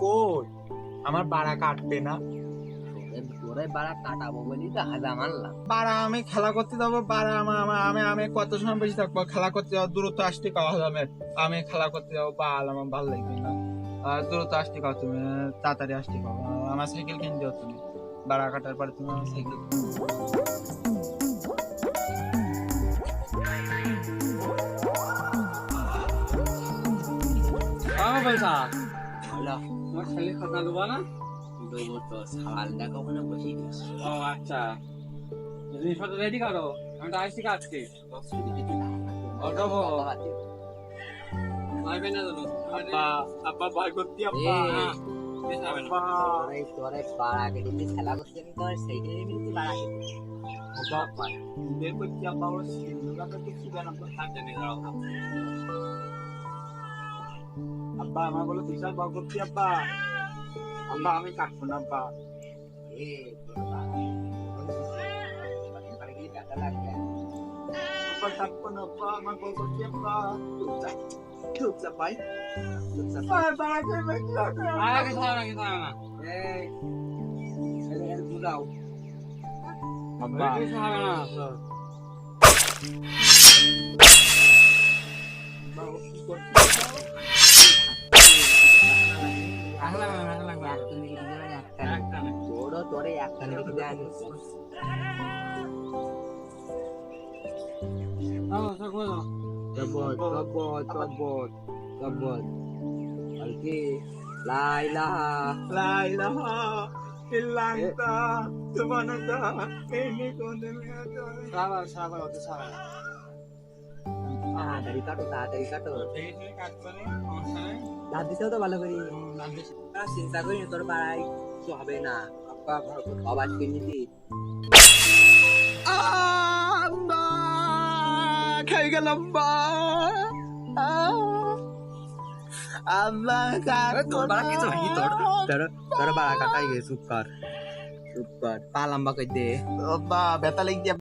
কই? আমার বাড়া কাটবে না। তোরে বাড়া কাটাবো বলি তো হাজাম আনলাম বাড়া আমি খেলা করতে যাব বাড়া আমার আমি আমি কত সময় বেশি থাকব? খেলা করতে যাব দূরত্ব আসতে হাজামের। আমি খেলা করতে যাব বাল আমার ভালো লাগবে না। আর দূরত্ব আসতে কাও তুমি তাড়াতাড়ি আসতে কাও আমার সাইকেল কিনে দিও তুমি। বাড়া কাটার পরে তুমি আমার সাইকেল পয়সা হলো আমার ছেলে খাতা দেবো না? দেবো তো সাওয়াল দেখো ওখানে বসিয়ে ও আচ্ছা। জিনিসপত্র রেডি করো আমি তো আসছি কাজকে অটো বো। আসবে না তো আব্বা আব্বা ভয় করতে আব্বা। খেলা করতে আমি তোর সাইকেল বাড়া আব্বা বের করতে আব্বা। ওর সিন্ধুকাটা তো কি জানো তো হাত টেনে দাও। আব্বা আমার বলে বিশাল ভয় করতে আব্বা। আব্বা আমি কাটবো না আব্বা। এ তোর বাড়া কদিন পরে গিয়ে ব্যথা লাগবে আব্বা কাটবো না আব্বা আমার ভয় করতে আব্বা। চুপ চুপ ভাই। চুপ চুপ। ভাই বাড়া করবে কি হবে আরে কিছু হবে না, কিছু হবে না। এই ছেলে বুঝাও আব্বা। কিছু হবে না। দাও। Tebot, tebot, tebot, tebot. Alki, la ilaha. লা ইলাহা ইল্লা আনতা সুবহানাকা ইন্নী কুনতু মিনাজ জালিমিন সাবাস, সাবাস, অত সাবাস। তাড়াতাড়ি কাটো তাড়াতাড়ি কাটো। দাঁত দিতেও তো ভালো করি চিন্তা করি না, তোর কিছু হবে না আবার কিনে দি আম্মা খাই গেলাম বা। আম্মা তোর বাড়া কিছু হয়নি তোর তোর তোর বাড়া কাটাই গেছে চুপ কর চুপ কর পা লম্বা করে দে? বা ব্যথা লেগে